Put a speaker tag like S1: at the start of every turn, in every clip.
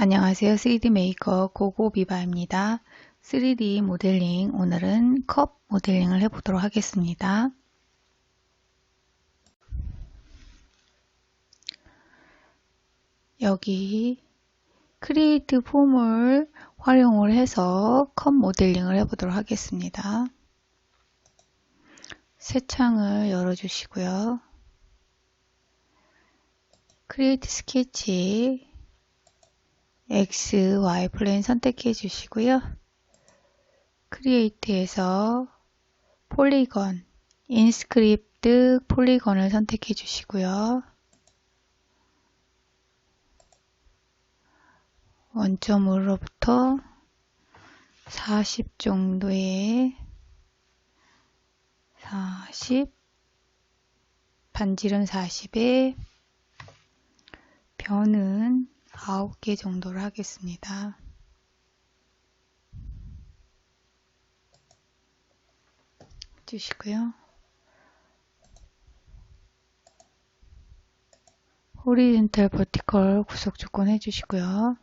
S1: 안녕하세요. 3D 메이커 고고비바입니다. 3D 모델링 오늘은 컵 모델링을 해보도록 하겠습니다. 여기 크리에이트 폼을 활용을 해서 컵 모델링을 해보도록 하겠습니다. 새 창을 열어주시고요. 크리에이트 스케치 X, Y 플레인 선택해 주시고요. 크리에이트에서 폴리건, 인스크립트 폴리건을 선택해 주시고요. 원점으로부터 40 정도의 40 반지름 40에 변은 9개 정도를 하겠습니다. 주시고요. 호리젠탈 버티컬 구속 조건 해주시고요.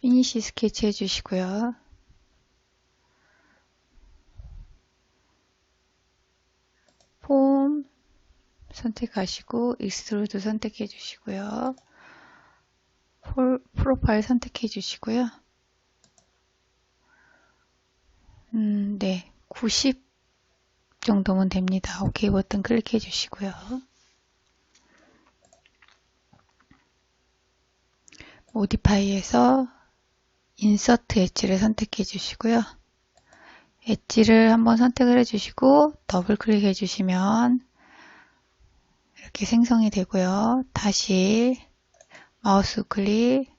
S1: 피니시 스케치 해주시고요. 폼 선택하시고 익스트루드 선택해 주시고요. 프로파일 선택해 주시고요. 음, 네. 90 정도면 됩니다. 오케이 버튼 클릭해 주시고요. 모디파이에서 인서트 엣지를 선택해 주시고요. 엣지를 한번 선택을 해 주시고 더블 클릭해 주시면 이렇게 생성이 되고요. 다시 마우스 클릭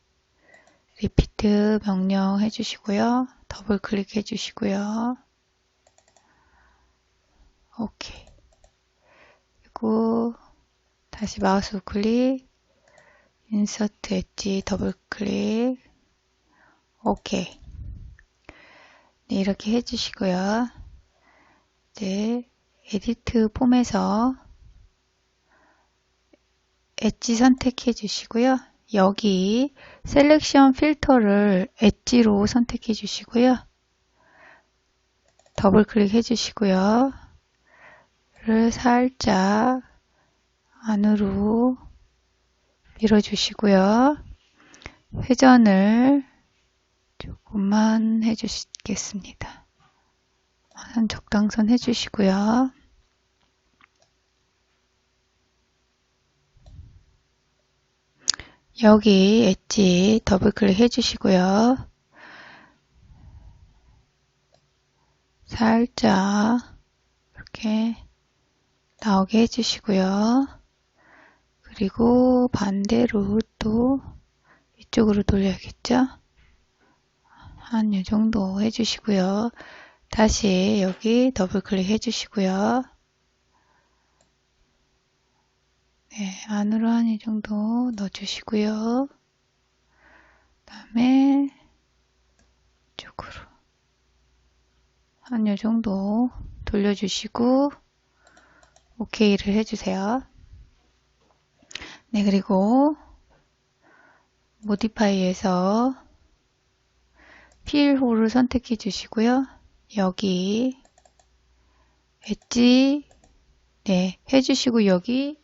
S1: 리피트 명령 해주시고요. 더블 클릭 해주시고요. 오케이. 그리고 다시 마우스 클릭 인서트 엣지 더블 클릭 오케이. 네, 이렇게 해주시고요. 이제 에디트 폼에서 엣지 선택해 주시고요. 여기 셀렉션 필터를 엣지로 선택해 주시고요. 더블 클릭해 주시고요. 를 살짝 안으로 밀어 주시고요. 회전을 조금만 해 주시겠습니다. 한 적당선 해 주시고요. 여기 엣지 더블 클릭 해주시고요. 살짝 이렇게 나오게 해주시고요. 그리고 반대로 또 이쪽으로 돌려야겠죠? 한 이 정도 해주시고요. 다시 여기 더블 클릭 해주시고요. 네, 안으로 한 이 정도 넣어주시고요. 그 다음에 이쪽으로 한 이 정도 돌려주시고 OK를 해주세요. 네, 그리고 모디파이에서 필홀을 선택해 주시고요. 여기 엣지 네 해주시고 여기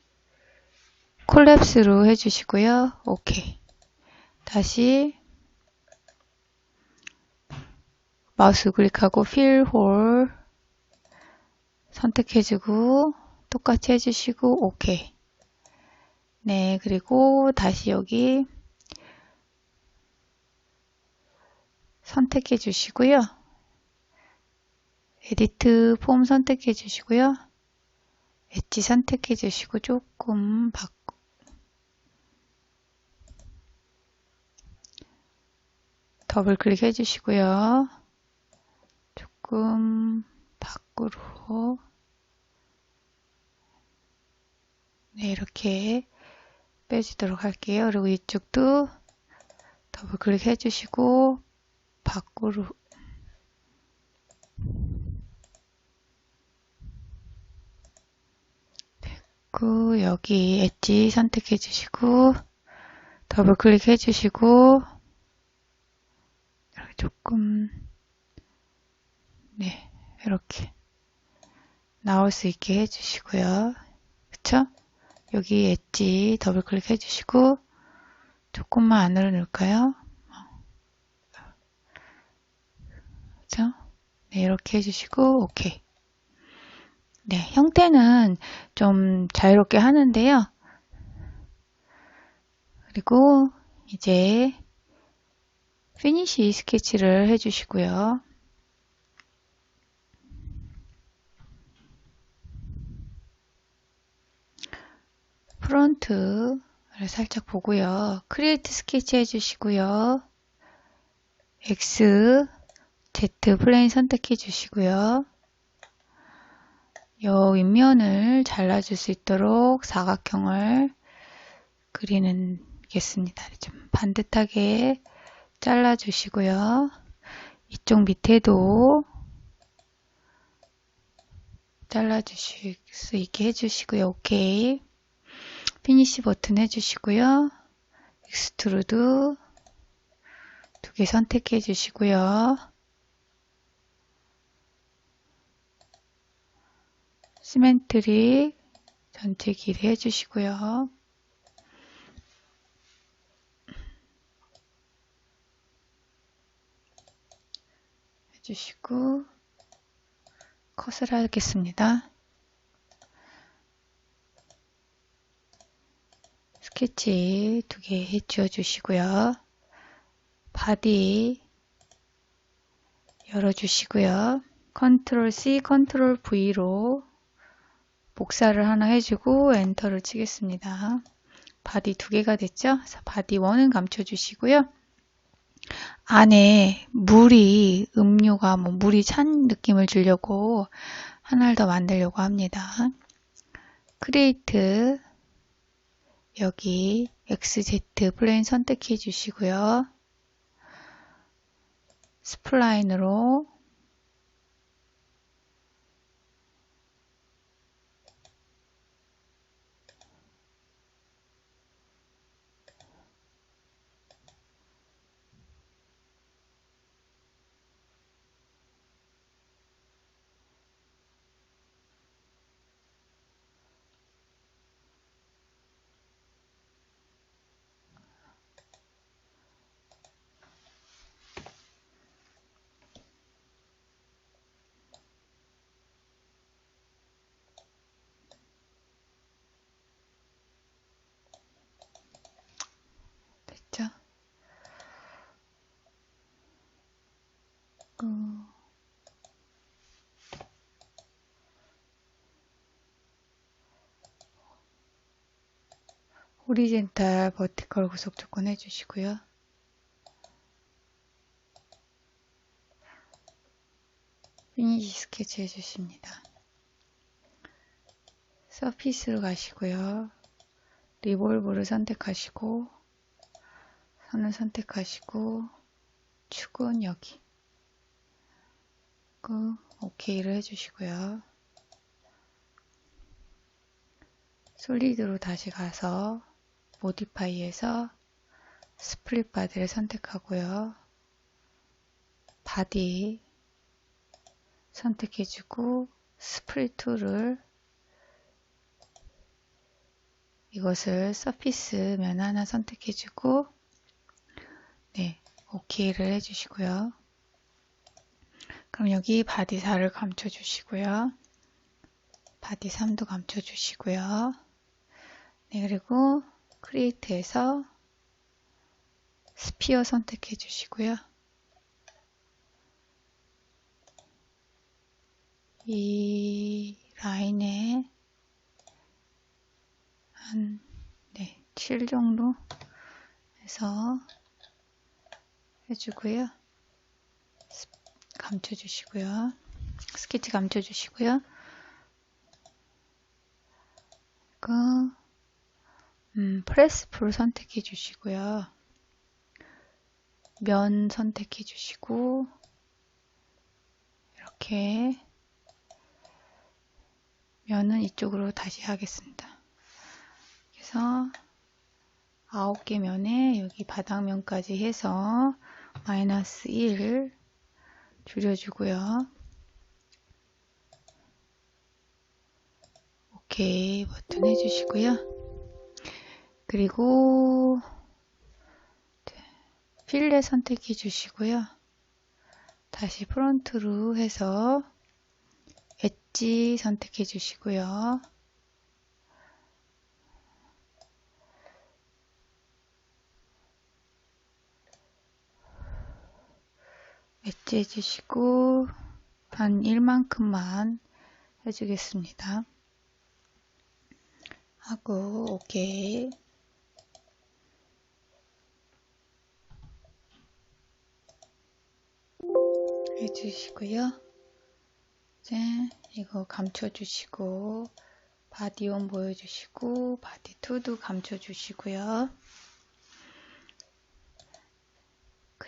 S1: 콜랩스로 해주시고요. 오케이. 다시 마우스 클릭하고 필홀 선택해주고 똑같이 해주시고 오케이. 네, 그리고 다시 여기 선택해 주시고요. 에디트 폼 선택해 주시고요. 엣지 선택해 주시고 조금 바꿔 더블 클릭 해 주시고요. 조금 밖으로 네, 이렇게 빼주도록 할게요. 그리고 이쪽도 더블 클릭 해 주시고 밖으로 됐고 여기 엣지 선택해 주시고 더블 클릭해 주시고 조금 네 이렇게 나올 수 있게 해주시고요. 그쵸? 여기 엣지 더블 클릭 해 주시고 조금만 안으로 넣을까요? 그쵸? 네, 이렇게 해주시고 오케이. 네, 형태는 좀 자유롭게 하는데요. 그리고 이제 피니시 스케치를 해주시고요. 프론트를 살짝 보고요. 크리에이트 스케치 해주시고요. X, Z 플레인 선택해 주시고요. 요 윗면을 잘라줄 수 있도록 사각형을 그리는 겠습니다. 좀 반듯하게 잘라 주시고요. 이쪽 밑에도 잘라 주실 수 있게 해주시고요. 오케이. 피니시 버튼 해주시고요. 익스트루드 두 개 선택해 주시고요. 시멘트릭 전체 길이 해주시고요. 해주시고 컷을 하겠습니다. 스케치 두 개 해주어 주시고요. 바디 열어주시고요. 컨트롤 C, 컨트롤 V로 복사를 하나 해주고 엔터를 치겠습니다. 바디 두 개가 됐죠? 바디 1은 감춰주시고요. 안에 물이 음료가 뭐 물이 찬 느낌을 주려고 하나를 더 만들려고 합니다. 크리에이트 여기 XZ 플레인 선택해 주시고요. 스플라인으로 됐죠? 그 호리젠탈 버티컬 구속 조건 해주시고요. 피니시 스케치 해주십니다. 서피스로 가시고요. 리볼브를 선택하시고 선을 선택하시고 축은 여기 그 OK를 해주시고요. 솔리드로 다시 가서 모디파이에서 스플릿 바디를 선택하고요. 바디 선택해주고 스플릿 툴을 이것을 서피스 면 하나 선택해주고 네, OK를 해주시고요. 그럼 여기 바디 4를 감춰 주시고요. 바디 3도 감춰 주시고요. 네, 그리고 크리에이트에서 스피어 선택해 주시고요. 이 라인에 한 네, 7 정도 해서 해주고요. 감춰주시고요. 스케치 감춰주시고요. 그 음, 프레스 풀 선택해 주시고요. 면 선택해 주시고 이렇게 면은 이쪽으로 다시 하겠습니다. 그래서 9개 면에 여기 바닥면까지 해서 마이너스 1 줄여주고요. 오케이 버튼 해주시고요. 그리고 필렛 선택해 주시고요. 다시 프론트로 해서 엣지 선택해 주시고요. 해주시고 한 1만큼만 해주겠습니다. 하고 오케이 해주시고요. 이제 이거 감춰주시고 바디온 보여주시고 바디2도 감춰주시고요.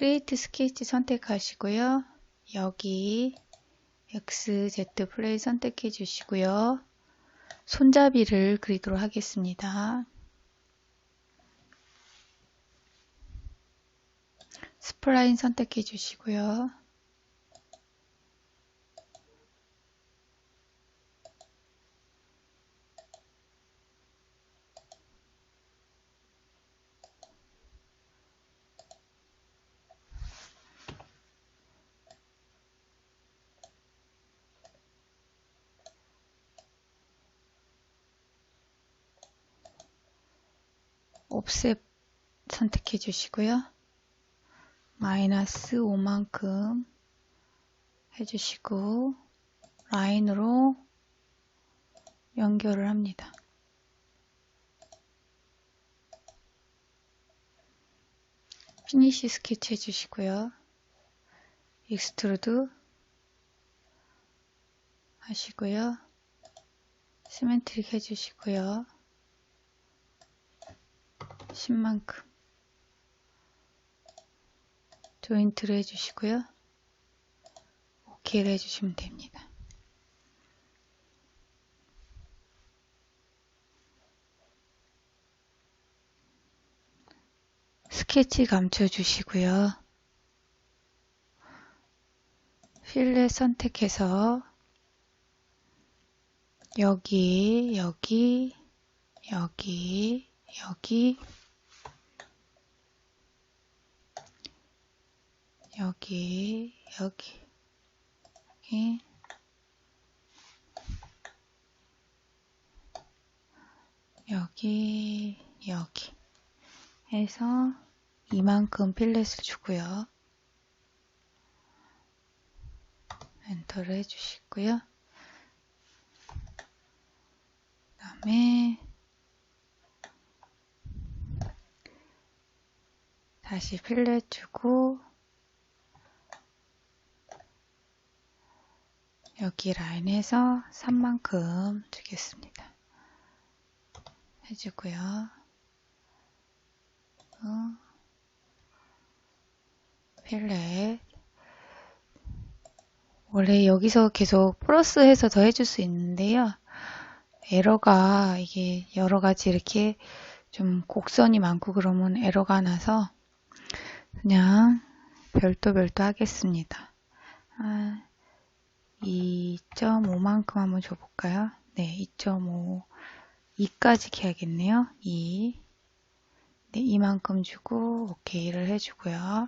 S1: 크리에이트 스케치 선택하시고요. 여기 X, Z 플레이 선택해 주시고요. 손잡이를 그리도록 하겠습니다. 스프라인 선택해 주시고요. 옵셋 선택해 주시고요. 마이너스 5만큼 해주시고 라인으로 연결을 합니다. 피니시 스케치 해주시고요. 익스트루드 하시고요. 시멘트릭 해주시고요. 10만큼 조인트를 해주시고요. 오케이를 해주시면 됩니다. 스케치 감춰주시고요. 필렛 선택해서 여기, 여기, 여기, 여기, 여기, 여기, 여기, 여기, 여기 해서 이만큼 필렛을 주고요. 엔터를 해주시고요. 그 다음에 다시 필렛 주고 여기 라인에서 3만큼 주겠습니다. 해주고요. 어, 필렛 원래 여기서 계속 플러스 해서 더 해줄 수 있는데요. 에러가 이게 여러 가지 이렇게 좀 곡선이 많고 그러면 에러가 나서 그냥 별도 별도 하겠습니다. 아, 2.5만큼 한번 줘볼까요? 네, 2.5. 2까지 해야겠네요. 2. 네, 이만큼 주고 오케이를 해주고요.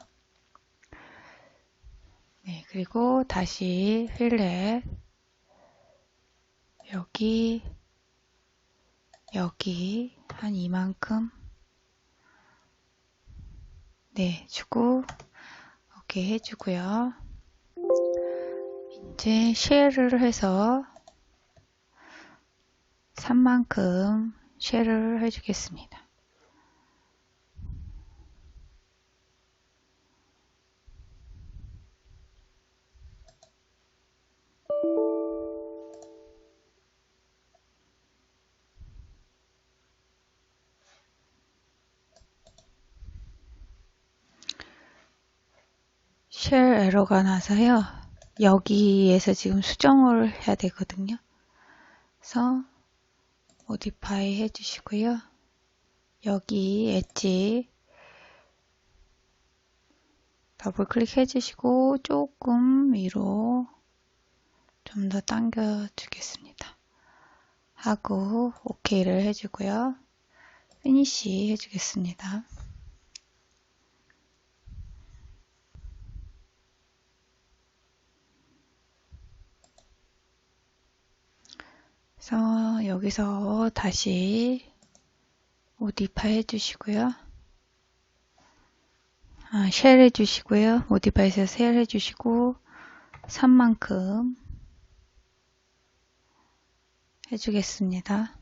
S1: 네, 그리고 다시 필렛 여기 여기 한 이만큼 네, 주고 오케이 해주고요. 이제 쉐를 해서 3만큼 쉐를 해주겠습니다. 쉘 에러가 나서요. 여기에서 지금 수정을 해야 되거든요. 그래서 모디파이 해주시고요. 여기 엣지 더블 클릭 해 주시고 조금 위로 좀 더 당겨 주겠습니다. 하고 OK를 해주고요. 피니시 해주겠습니다. 그래서 여기서 다시 모디파 해주시고요. 아, 쉘 해주시고요. 모디파에서 쉘 해주시고 3만큼 해주겠습니다.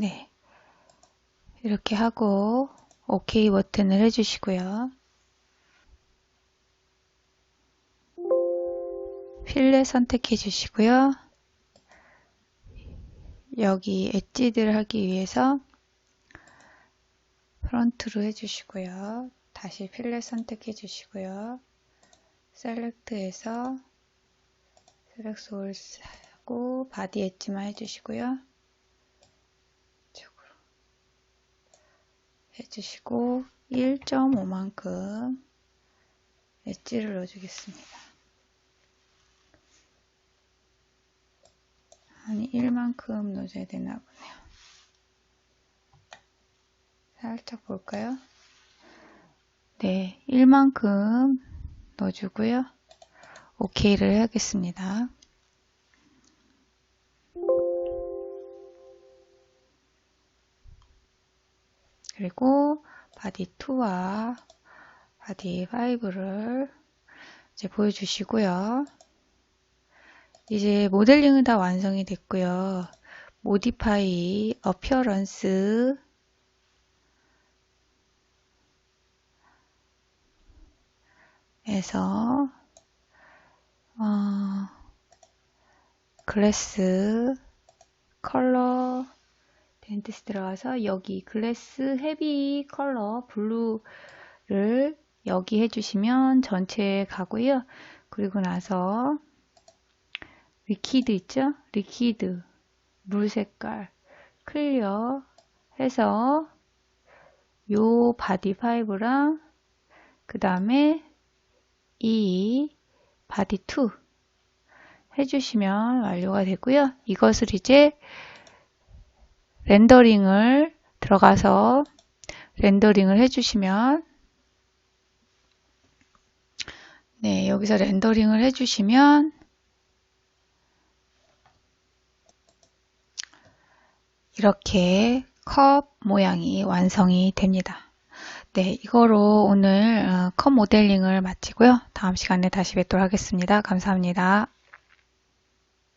S1: 네. 이렇게 하고 OK 버튼을 해주시고요. 필렛 선택해 주시고요. 여기 엣지들 하기 위해서 프론트로 해주시고요. 다시 필렛 선택해 주시고요. 셀렉트해서 셀렉 소울스 하고 바디 엣지만 해주시고요. 이쪽으로 해주시고 1.5만큼 엣지를 넣어주겠습니다. 아니 1만큼 넣어줘야 되나 보네요. 살짝 볼까요? 네, 1만큼 넣어주고요. OK를 하겠습니다. 그리고 바디 2와 바디 5를 이제 보여주시고요. 이제 모델링은 다 완성이 됐고요. 모디파이 어피어런스 에서 어, 글래스 컬러 덴티스 들어가서 여기 글래스 헤비 컬러 블루를 여기 해주시면 전체에 가고요. 그리고 나서 리퀴드 있죠? 리퀴드 물 색깔 클리어 해서 요 바디 파이브랑 그 다음에 이 바디 2 해주시면 완료가 되고요. 이것을 이제 렌더링을 들어가서 렌더링을 해주시면 네 여기서 렌더링을 해주시면 이렇게 컵 모양이 완성이 됩니다. 네, 이거로 오늘 어, 컵 모델링을 마치고요. 다음 시간에 다시 뵙도록 하겠습니다. 감사합니다.